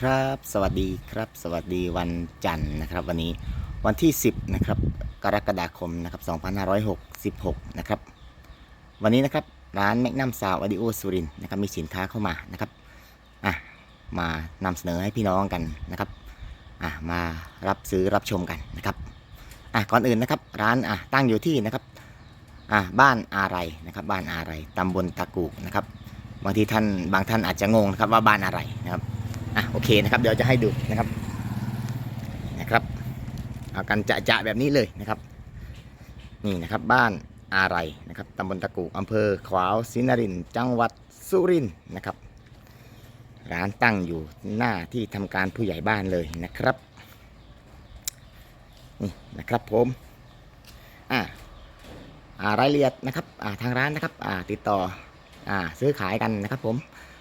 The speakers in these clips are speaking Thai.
ครับ สวัสดีครับ สวัสดีวันจันทร์นะครับ วันนี้วันที่ 10นะครับกรกฎาคมนะครับ2566นะครับวันนี้นะครับร้านแมกนัมซาวอดิโอสุรินนะครับมีสินค้าเข้ามานะครับอะมานำเสนอให้พี่น้องกันนะครับอะมารับซื้อรับชมกันนะครับอะก่อนอื่นนะครับร้านอะตั้งอยู่ที่นะครับอะบ้านอะไรนะครับบ้านอะไรตำบลตะกูกนะครับบางทีท่านบางท่านอาจจะงงนะครับว่าบ้านอะไรนะครับ อะโอเคนะครับเดี๋ยวจะให้ดูนะครับนะครับเอากันจะจะแบบนี้เลยนะครับ นี่นะครับบ้านอะไรนะครับตำบลตะกูอำเภอขวาวศรีนรินจังหวัดสุรินทร์นะครับ ร้านตั้งอยู่หน้าที่ทำการผู้ใหญ่บ้านเลยนะครับนี่นะครับผมอ่าอ่ารายละเอียดนะครับอ่าทางร้านนะครับอ่าติดต่ออ่าซื้อขายกันนะครับผม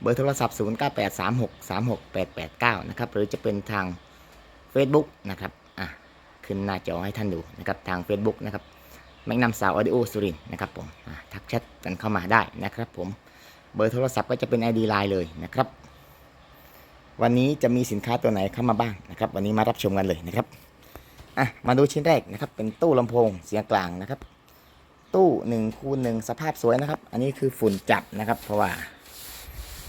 เบอร์โทรศัพท์ 0 9 8 3 6 3 6 8 8 9 นะครับ หรือจะเป็นทาง Facebook นะครับ อะ ขึ้นหน้าจอให้ท่านดูนะครับ ทาง Facebook นะครับแมกนัมสาวออดิโอสุรินนะครับผม อะ ทักแชทกันเข้ามาได้นะครับผม เบอร์โทรศัพท์ก็จะเป็น ID Line เลยนะครับ วันนี้จะมีสินค้าตัวไหนเข้ามาบ้างนะครับ วันนี้มารับชมกันเลยนะครับ อะ มาดูชิ้นแรกนะครับ เป็นตู้ลำโพงเสียงกลางนะครับ ตู้1คูณ1สภาพสวยนะครับ อันนี้คือฝุ่นจับนะครับ เพราะว่า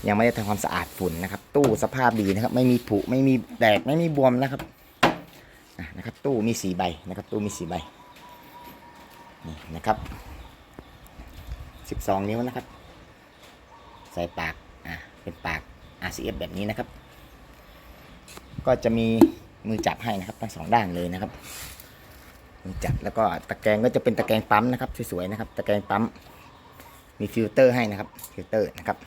ยังไม่ได้ทำความสะอาดฝุ่นนะครับ ตู้สภาพดีนะครับ ไม่มีผุไม่มีแตกไม่มีบวมนะครับะนะครับ ตู้มีสีใบนะครับ ตู้มีสีใบนี่นะครับสิบสองนิ้วนะครับ ใส่ปากอะเป็นปาก RCF แบบนี้นะครับ ก็จะมีมือจับให้นะครับทั้งสองด้านเลยนะครับมือจับแล้วก็ตะแกรงก็จะเป็นตะแกรงปั๊มนะครับสวยๆนะครับ ตะแกรงปั๊มมีฟิลเตอร์ให้นะครับฟิลเตอร์นะครับ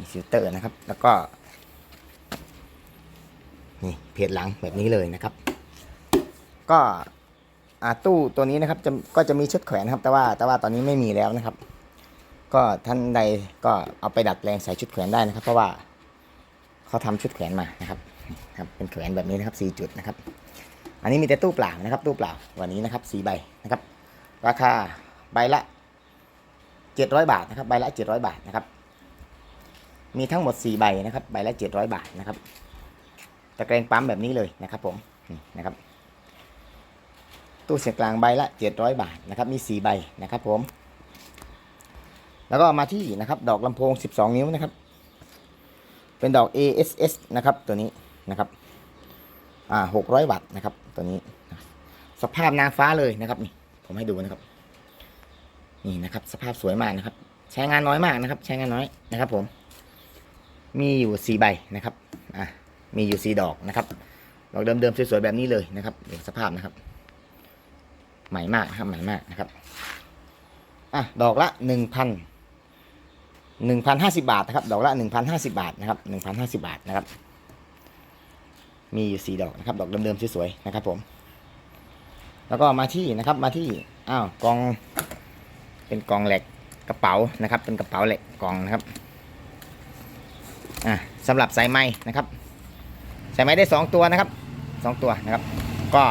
มีฟิลเตอร์นะครับ แล้วก็นี่เพจหลังแบบนี้เลยนะครับ ก็อ่าตู้ตัวนี้นะครับจะก็จะมีชุดแขวนครับ แต่ว่าแต่ว่าตอนนี้ไม่มีแล้วนะครับ ก็ท่านใดก็เอาไปดัดแปลงใส่ชุดแขวนได้นะครับ เพราะว่าเขาทำชุดแขวนมานะครับครับ เป็นแขวนแบบนี้นะครับ4จุดนะครับ อันนี้มีแต่ตู้เปล่านะครับ ตู้เปล่าวันนี้นะครับ4ใบนะครับ ราคาใบละ700 บาทนะครับ ใบละ 700 บาทนะครับ มีทั้งหมด 4 ใบนะครับ ใบละ 700 บาทนะครับ ตะแกรงปั๊มแบบนี้เลยนะครับผมนะครับ ตู้เสียงกลางใบละ 700 บาทนะครับ มี 4 ใบนะครับผม แล้วก็มาที่นะครับ ดอกลำโพง 12 นิ้วนะครับ เป็นดอก ASS นะครับ ตัวนี้นะครับ อ่า600 วัตต์นะครับ ตัวนี้ สภาพนางฟ้าเลยนะครับนี่ ผมให้ดูนะครับ นี่นะครับ สภาพสวยมากนะครับ ใช้งานน้อยมากนะครับ ใช้งานน้อยนะครับผม มีอยู่สี่ใบนะครับอะมีอยู่สี่ดอกนะครับ ดอกเดิมๆสวยๆแบบนี้เลยนะครับเดี๋ยวสภาพนะครับ ใหม่มากนะครับใหม่มากนะครับอะดอกละหนึ่งพันหนึ่งพันห้าสิบาทนะครับ ดอกละหนึ่งพันห้าสิบาทนะครับหนึ่งพันห้าสิบาทนะครับ มีอยู่สี่ดอกนะครับ ดอกเดิมๆสวยๆนะครับผม แล้วก็มาที่นะครับมาที่อ้าวกองเป็นกองเหล็กกระเป๋านะครับ เป็นกระเป๋าเหล็กกองนะครับ อะสำหรับสายไม้นะครับ สายไม้ได้สองตัวนะครับสองตัวนะครับ ก็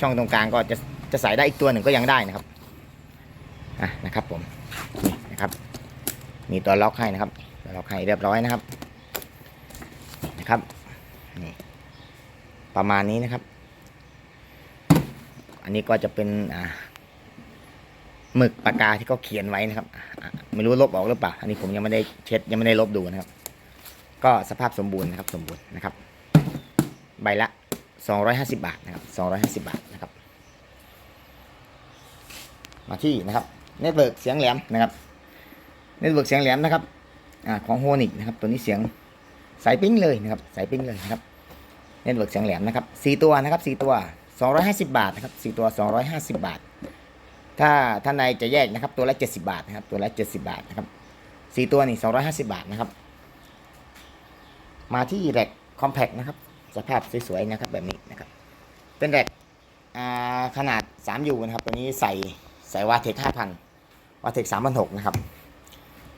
ช่องตรงกลางก็จะจะใส่ได้อีกตัวหนึ่งก็ยังได้นะครับอะนะครับผมนี่นะครับมีตัวล็อกให้นะครับตัวล็อกให้เรียบร้อยนะครับนะครับนี่ประมาณนี้นะครับ อันนี้ก็จะเป็นอ่าหมึกปากกาที่เขาเขียนไว้นะครับ ไม่รู้ลบออกหรือเปล่า อันนี้ผมยังไม่ได้เช็ดยังไม่ได้ลบดูนะครับ ก็สภาพสมบูรณ์นะครับสมบูรณ์นะครับ ใบละ 250 บาทนะครับ250 บาทนะครับ มาที่นะครับเน็ตเวิร์กเสียงแหลมนะครับเน็ตเวิร์กเสียงแหลมนะครับอ่าของโฮนิกนะครับตัวนี้เสียงสายปิ้งเลยนะครับสายปิ้งเลยนะครับเน็ตเวิร์กเสียงแหลมนะครับสี่ตัวนะครับสี่ตัว 250 บาทนะครับสี่ตัว 250 บาท ถ้าท่านใดจะแยกนะครับตัวละ 70 บาทนะครับตัวละ 70 บาทนะครับสี่ตัวนี่250 บาทนะครับ มาที่แร็กคอมแพ t นะครับ สภาพสวยๆนะครับแบบนี้นะครับ เป็นแร็กขนาด 3U นะครับ ตัวนี้ใส่ใส่วาเทค5,000วาเทค3,600นะครับ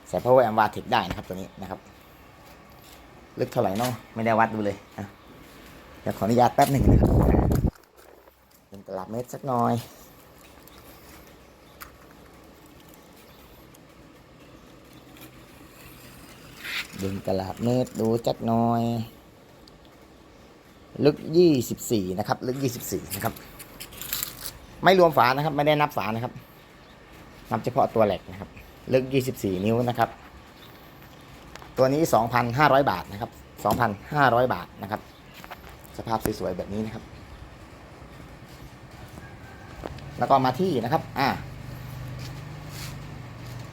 ใส่ power amp วาเทคได้นะครับตัวนี้นะครับ ลึกเท่าไหร่เนาะไม่ได้วัดดูเลยอะเดี๋ยวขออนุญาตแป๊บหนึ่งนะครับเป็นตลับเมตรสักหน่อย ดึงกะลาบเมตรดูจักหน้อย ลึกยี่สิบสี่นะครับ ลึกยี่สิบสี่นะครับ ไม่รวมฝานะครับ ไม่ได้นับฝานะครับ นับเฉพาะตัวเหล็กนะครับ ลึกยี่สิบสี่นิ้วนะครับ ตัวนี้สองพันห้าร้อยบาทนะครับสองพันห้าร้อยบาทนะครับ สภาพสวยๆแบบนี้นะครับ แล้วก็มาที่นะครับ อ่า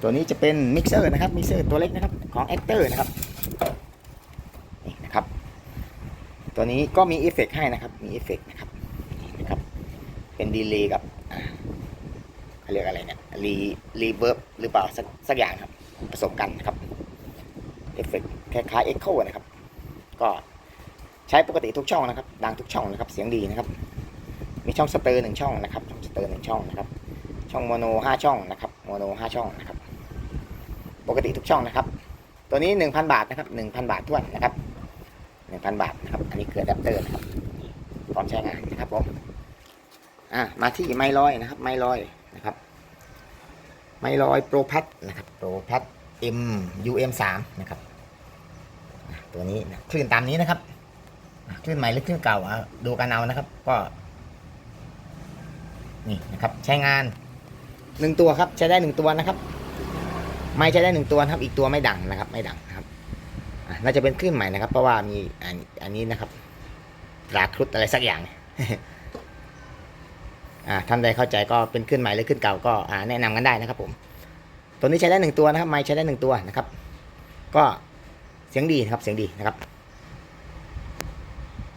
ตัวนี้จะเป็นมิกเซอร์นะครับมิกเซอร์ตัวเล็กนะครับ ของแอคเตอร์นะครับ นี่นะครับ ตัวนี้ก็มีเอฟเฟกต์ให้นะครับ มีเอฟเฟกต์นะครับนี่นะครับ เป็นดีเลย์กับเขาเรียกอะไรเนี่ยรีรีเวิร์บหรือเปล่าสักสักอย่างครับ ผสมกันนะครับเอฟเฟกต์คล้ายๆเอ็กโคนะครับ ก็ใช้ปกติทุกช่องนะครับ ดังทุกช่องนะครับ เสียงดีนะครับ มีช่องสเตอร์หนึ่งช่องนะครับ ช่องสเตอร์หนึ่งช่องนะครับ ช่องโมโนห้าช่องนะครับ โมโนห้าช่องนะครับ ปกติทุกช่องนะครับ ตัวนี้หนึ่งพันบาทนะครับหนึ่งพันบาททวนนะครับหนึ่งพันบาทนะครับ อันนี้คืออะแดปเตอร์นะครับพร้อมใช้งานนะครับผมอ่ามาที่ไม้ลอยนะครับ ไม้ลอยนะครับ ไม้ลอยโปรพัทนะครับโปรพัท M U M สามนะครับตัวนี้นะคลื่นตามนี้นะครับคลื่นใหม่หรือคลื่นเก่าดูกันเอานะครับ ก็ นี่นะครับ ใช้งานหนึ่งตัวครับ ใช้ได้หนึ่งตัวนะครับ ไม่ใช้ได้หนึ่งตัวครับ อีกตัวไม่ดังนะครับ ไม่ดังนะครับน่าจะเป็นคลื่นใหม่นะครับ เพราะว่ามีอันอันนี้นะครับราครุดอะไรสักอย่างอ่าท่านใดเข้าใจก็เป็นคลื่นใหม่หรือคลื่นเก่าก็อ่าแนะนำกันได้นะครับ ผม ตัวนี้ใช้ได้หนึ่งตัวนะครับไม่ใช้ได้หนึ่งตัวนะครับ ก็เสียงดีนะครับ เสียงดีนะครับ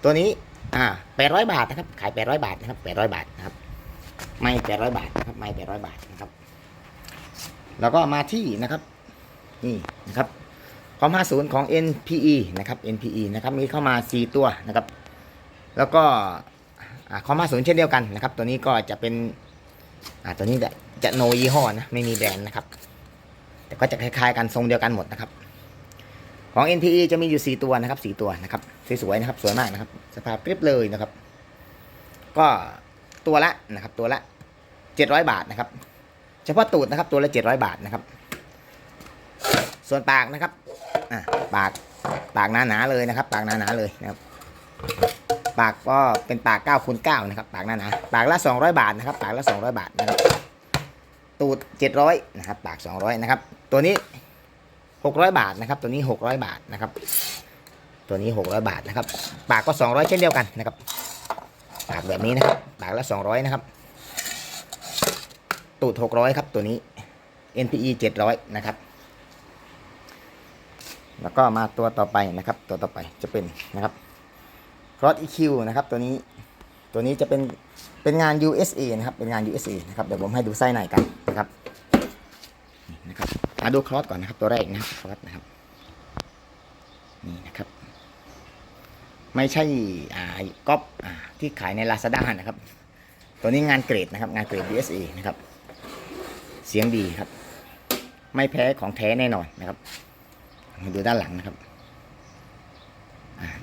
ตัวนี้อ่าแปดร้อยบาทนะครับ ขายแปดร้อยบาทนะครับแปดร้อยบาทนะครับ ไม่แปดร้อยบาทนะครับไม่แปดร้อยบาทนะครับ แล้วก็มาที่นะครับนี่นะครับความ 50 ของ NPE นะครับ NPE นะครับมีเข้ามา 4 ตัวนะครับ แล้วก็อ่าความ 50 เช่นเดียวกันนะครับ ตัวนี้ก็จะเป็นตัวนี้จะจะโนยี่ห้อนะไม่มีแบรนด์นะครับ แต่ก็จะคล้ายๆกันทรงเดียวกันหมดนะครับ ของ NPE จะมีอยู่ 4 ตัวนะครับ 4 ตัวนะครับสวยๆนะครับสวยมากนะครับ สภาพเรียบเลยนะครับ ก็ตัวละนะครับตัวละ 700 บาทนะครับ เฉพาะตูดนะครับตัวละ700บาทนะครับ ส่วนปากนะครับอะปากปากหนาๆเลยนะครับ ปากหนาๆเลยนะครับ ปากก็เป็นปาก9คูณ9นะครับ ปากหนาๆปากละ200บาทนะครับ ปากละ200บาทนะครับ ตูด700นะครับ ปาก200นะครับ ตัวนี้600บาทนะครับ ตัวนี้600บาทนะครับ ตัวนี้600บาทนะครับ ปากก็200เช่นเดียวกันนะครับ ปากแบบนี้นะครับ ปากละ200นะครับ ตูด600ครับตัวนี้ NPE 700นะครับ แล้วก็มาตัวต่อไปนะครับ ตัวต่อไปจะเป็นนะครับ Cross EQ นะครับตัวนี้ตัวนี้จะเป็นเป็นงาน USA นะครับ เป็นงาน USA นะครับ เดี๋ยวผมให้ดูไส้ในกันนะครับนี่นะครับมาดูคลอสก่อนนะครับ ตัวแรกนะครับคลอสนะครับ นี่นะครับ ไม่ใช่อ่าก๊อปที่ขายใน Lazada นะครับ ตัวนี้งานเกรดนะครับ งานเกรด USA นะครับ เสียงดีครับ ไม่แพ้ของแท้แน่นอนนะครับมาดูด้านหลังนะครับ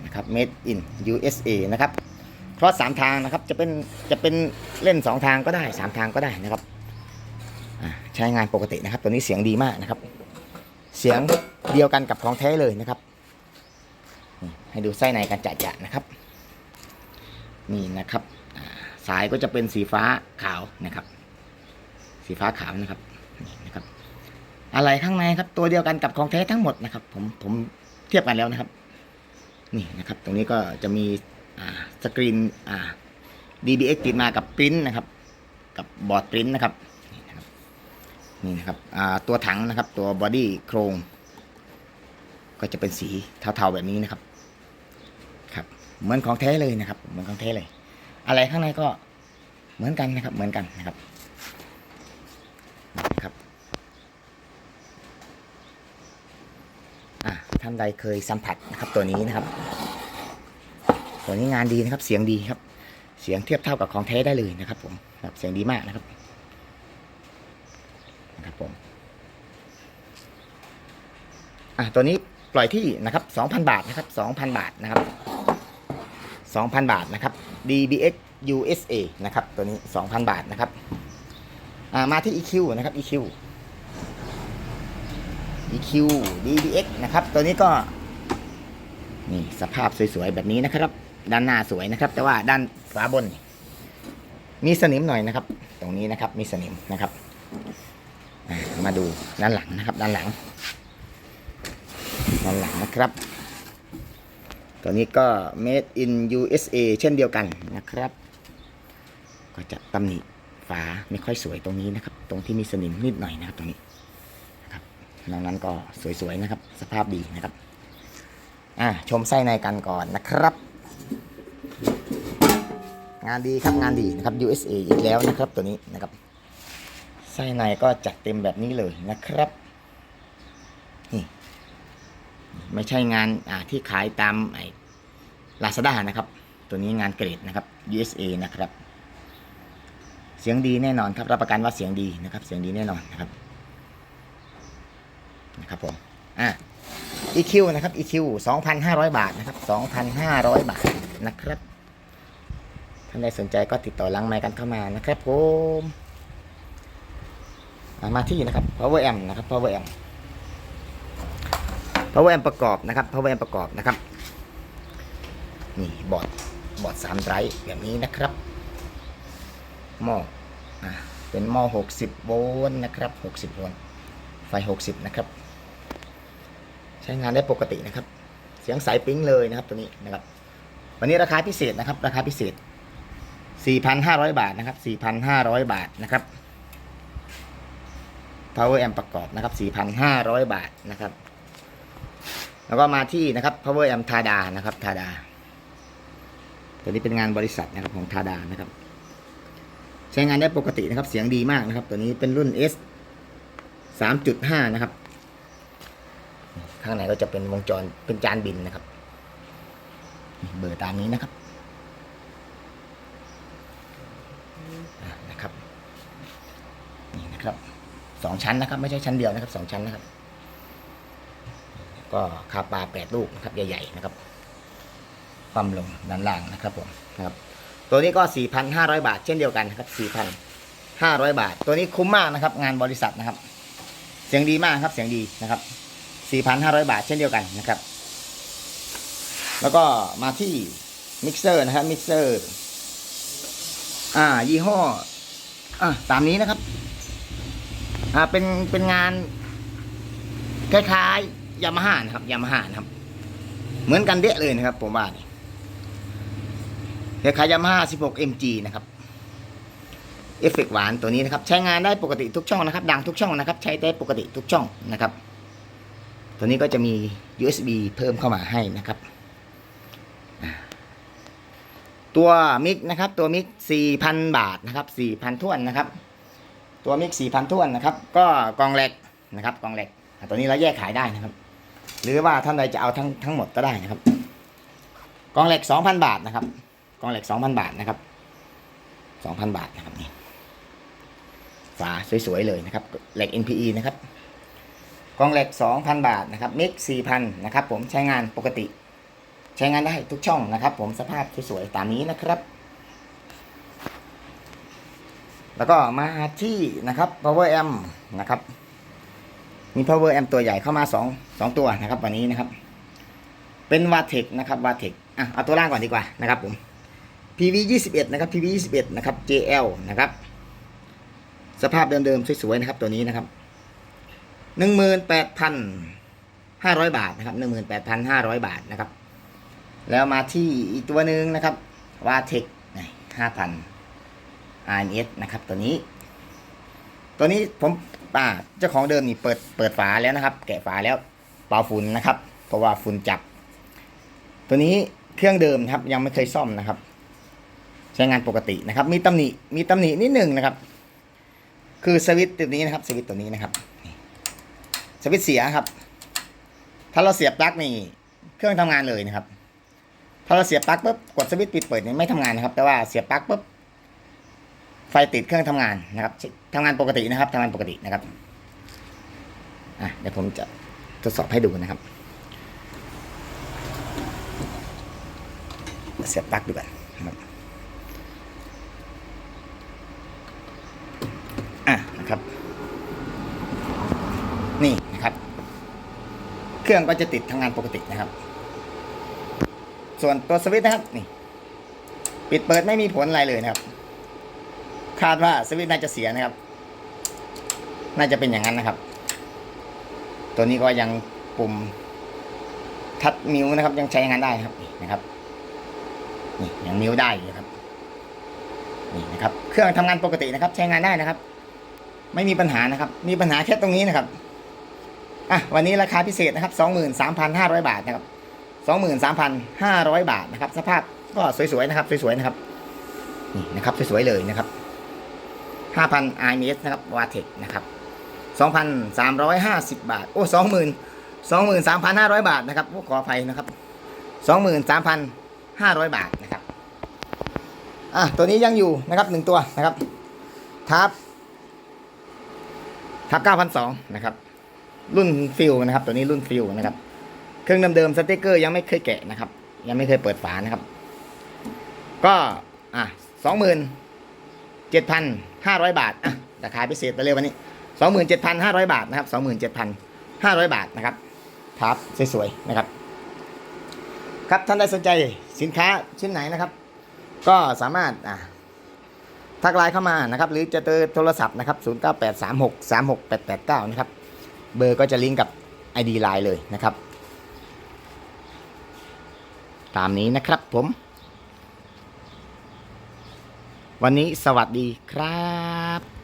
นะครับ made in USA นะครับครอสสามทางนะครับจะเป็นจะเป็นเล่นสองทางก็ได้สามทางก็ได้นะครับใช้งานปกตินะครับ ตัวนี้เสียงดีมากนะครับ เสียงเดียวกันกับของแท้เลยนะครับ ให้ดูไส้ในกันจัดๆนะครับ นี่นะครับสายก็จะเป็นสีฟ้าขาวนะครับ สีฟ้าขาวนะครับนี่นะครับ อะไรข้างในครับ ตัวเดียวกันกับของแท้ทั้งหมดนะครับ ผมผมเทียบกันแล้วนะครับ นี่นะครับ ตรงนี้ก็จะมีอ่าสกรีนอ่า DBX ติดมากับปริ้นนะครับ กับบอร์ดปริ้นนะครับนี่นะครับนี่นะครับอ่าตัวถังนะครับ ตัวบอดี้โครงก็จะเป็นสีเทาๆแบบนี้นะครับ ครับ เหมือนของแท้เลยนะครับ เหมือนของแท้เลย อะไรข้างในก็เหมือนกันนะครับ เหมือนกันนะครับอะท่านใดเคยสัมผัสนะครับตัวนี้นะครับ ตัวนี้งานดีนะครับ เสียงดีครับ เสียงเทียบเท่ากับของแท้ได้เลยนะครับ ผมครับเสียงดีมากนะครับนะครับผมอะตัวนี้ปล่อยที่นะครับ2,000 บาทนะครับ2,000 บาทนะครับ2,000 บาทนะครับ DBX USA นะครับตัวนี้ 2,000 บาทนะครับอ่ามาที่ EQ นะครับ EQ EQ DBX นะครับ ตัวนี้ก็นี่สภาพสวยๆแบบนี้นะครับ ด้านหน้าสวยนะครับ แต่ว่าด้านฝาบน มีสนิมหน่อยนะครับ ตรงนี้นะครับมีสนิมนะครับมาดูด้านหลังนะครับ ด้านหลัง ด้านหลังนะครับ ตัวนี้ก็ made in USA เช่นเดียวกันนะครับ ก็จะตำหนิฝาไม่ค่อยสวยตรงนี้นะครับ ตรงที่มีสนิมนิดหน่อยนะครับตรงนี้ นอกนั้นก็สวยๆนะครับ สภาพดีนะครับ อ่าชมไส้ในกันก่อนนะครับ งานดีครับงานดีนะครับ USA อีกแล้วนะครับตัวนี้นะครับ ไส้ในก็จัดเต็มแบบนี้เลยนะครับนี่ไม่ใช่งานอ่าที่ขายตามไอ้ลาซาด้านะครับ ตัวนี้งานเกรดนะครับ USA นะครับ เสียงดีแน่นอนครับ รับประกันว่าเสียงดีนะครับ เสียงดีแน่นอนนะครับ นะครับผมอะ EQ นะครับ EQ 2,500 บาทนะครับ 2,500 บาทนะครับท่านใดสนใจก็ติดต่อลังไมกันเข้ามานะครับผมมาที่นะครับ power amp นะครับ power amp power amp ประกอบนะครับ power amp ประกอบนะครับนี่บอร์ดบอร์ด3ไรฟ์แบบนี้นะครับหม้ออะเป็นหม้อ60 โวลต์นะครับ 60 โวลต์ไฟ 60 นะครับ ช้งานได้ปกตินะครับ เสียงใสปิ๊งเลยนะครับตัวนี้นะครับ วันนี้ราคาพิเศษนะครับ ราคาพิเศษ 4,500 บาทนะครับ 4,500 บาทนะครับ power amp ประกอบนะครับ 4,500 บาทนะครับ แล้วก็มาที่นะครับ power amp ทาดานะครับทาดา ตัวนี้เป็นงานบริษัทนะครับของทาดานะครับ ใช้งานได้ปกตินะครับ เสียงดีมากนะครับ ตัวนี้เป็นรุ่น S 3.5 นะครับ ข้างในก็จะเป็นวงจรเป็นจานบินนะครับ เบอร์ตามนี้นะครับนะครับนี่นะครับสองชั้นนะครับ ไม่ใช่ชั้นเดียวนะครับสองชั้นนะครับ ก็คาปลาแปดลูกนะครับใหญ่ๆนะครับความลงด้านล่างนะครับผมนะครับ ตัวนี้ก็ 4,500 บาท เช่นเดียวกันนะครับ4,500 บาท ตัวนี้คุ้มมากนะครับ งานบริษัทนะครับ เสียงดีมากครับเสียงดีนะครับ 4,500 บาทเช่นเดียวกันนะครับ แล้วก็มาที่มิกเซอร์นะครับมิกเซอร์อ่า ยี่ห้ออ่าตามนี้นะครับ อ่าเป็นเป็นงานคล้ายๆยามาฮ่านะครับยามาฮ่านะครับ เหมือนกันเดะเลยนะครับ ผมว่าคล้ายๆยามาฮ่า16 mg นะครับเอฟเฟกต์หวานตัวนี้นะครับ ใช้งานได้ปกติทุกช่องนะครับ ดังทุกช่องนะครับ ใช้ได้ปกติทุกช่องนะครับ ตัวนี้ก็จะมี USB เพิ่มเข้ามาให้นะครับ ตัวมิกนะครับตัวมิก4,000 บาทนะครับ4,000ท้วนนะครับ ตัวมิก4,000ท้วนนะครับ ก็กองแหลกนะครับกองแหลกตัวนี้เราแยกขายได้นะครับ หรือว่าท่านใดจะเอาทั้งทั้งหมดก็ได้นะครับ กองเหล็ก2,000 บาทนะครับ กองเหล็ก2,000 บาทนะครับ2,000 บาทนะครับนี่ฝาสวยๆเลยนะครับเหล็ก NPE นะครับ กองเหล็ก 2,000 บาทนะครับมิก4,000นะครับผมใช้งานปกติ ใช้งานได้ทุกช่องนะครับ ผมสภาพสวยๆตามนี้นะครับ แล้วก็มาที่นะครับ power amp นะครับมี power amp ตัวใหญ่เข้ามา2 2ตัวนะครับวันนี้นะครับ เป็น v a t e c นะครับ v a t e c อะเอาตัวล่างก่อนดีกว่านะครับผม PV 21นะครับ PV 21นะครับ JL นะครับ สภาพเดิมๆสวยๆนะครับตัวนี้นะครับ 18,500บาทนะครับ18,500บาทนะครับ แล้วมาที่อีกตัวหนึ่งนะครับ v a t e c 5,000 RNS นะครับ ตัวนี้ ตัวนี้ผมอ่าเจ้าของเดิมนี่เปิดเปิดฝาแล้วนะครับ แกะฝาแล้วเป่าฝุ่นนะครับ เพราะว่าฝุ่นจับ ตัวนี้เครื่องเดิมครับ ยังไม่เคยซ่อมนะครับ ใช้งานปกตินะครับ มีตำหนิมีตำหนินิดหนึ่งนะครับ คือสวิตช์ตัวนี้นะครับสวิตช์ตัวนี้นะครับ สวิตช์เสียครับ ถ้าเราเสียบปลั๊กนี่เครื่องทำงานเลยนะครับ ถ้าเราเสียบปลั๊กปุ๊บกดสวิตช์ปิดเปิดนี่ไม่ทำงานนะครับ แต่ว่าเสียบปลั๊กปุ๊บไฟติดเครื่องทำงานนะครับทำงานปกตินะครับทำงานปกตินะครับอะเดี๋ยวผมจะทดสอบให้ดูนะครับ เสียบปลั๊กดูก่อนครับ อ่นะครับนี่นะครื่องก็จะติดทำงานปกตินะครับ ส่วนตัวสวิตช์นะครับนี่ ปิดเปิดไม่มีผลอะไรเลยนะครับ คาดว่าสวิตช์น่าจะเสียนะครับ น่าจะเป็นอย่างนั้นนะครับ ตัวนี้ก็ยังปุ่มทัดมิวนะครับ ยังใช้งานได้ครับนะครับนี่ยังมิวได้อยู่ครับนี่นะครับ เครื่องทำงานปกตินะครับ ใช้งานได้นะครับ ไม่มีปัญหานะครับ มีปัญหาแค่ตรงนี้นะครับ อะวันนี้ราคาพิเศษนะครับสองหมื่นสามพันห้าร้อยบาทนะครับสองหมื่นสามพันห้าร้อยบาทนะครับ สภาพก็สวยๆนะครับสวยๆนะครับนี่นะครับสวยๆเลยนะครับห้าพัน IMS นะครับวาเทคนะครับสองพันสามร้อยห้าสิบบาท โอ้สองหมื่นสองหมื่นสามพันห้าร้อยบาทนะครับขออภัยนะครับสองหมื่นสามพันห้าร้อยบาทนะครับอะตัวนี้ยังอยู่นะครับหนึ่งตัวนะครับทับทับ9,002นะครับ รุ่นฟิลนะครับ ตัวนี้รุ่นฟิลนะครับ เครื่องเดิมๆสติกเกอร์ยังไม่เคยแกะนะครับ ยังไม่เคยเปิดฝานะครับ ก็อะสองหมื่นเจ็ดพันห้าร้อยบาทอะราคาพิเศษไปเลยวันนี้สองหมื่นเจ็ดพันห้าร้อยบาทนะครับสองหมื่นเจ็ดพันห้าร้อยบาทนะครับทับสวยๆนะครับ ครับท่านใดสนใจสินค้าชิ้นไหนนะครับ ก็สามารถอะทักไลน์เข้ามานะครับ หรือจะเจอโทรศัพท์นะครับ 0983636889 นะครับ เบอร์ก็จะลิงก์กับ ID ไลน์เลยนะครับ ตามนี้นะครับผม วันนี้สวัสดีครับ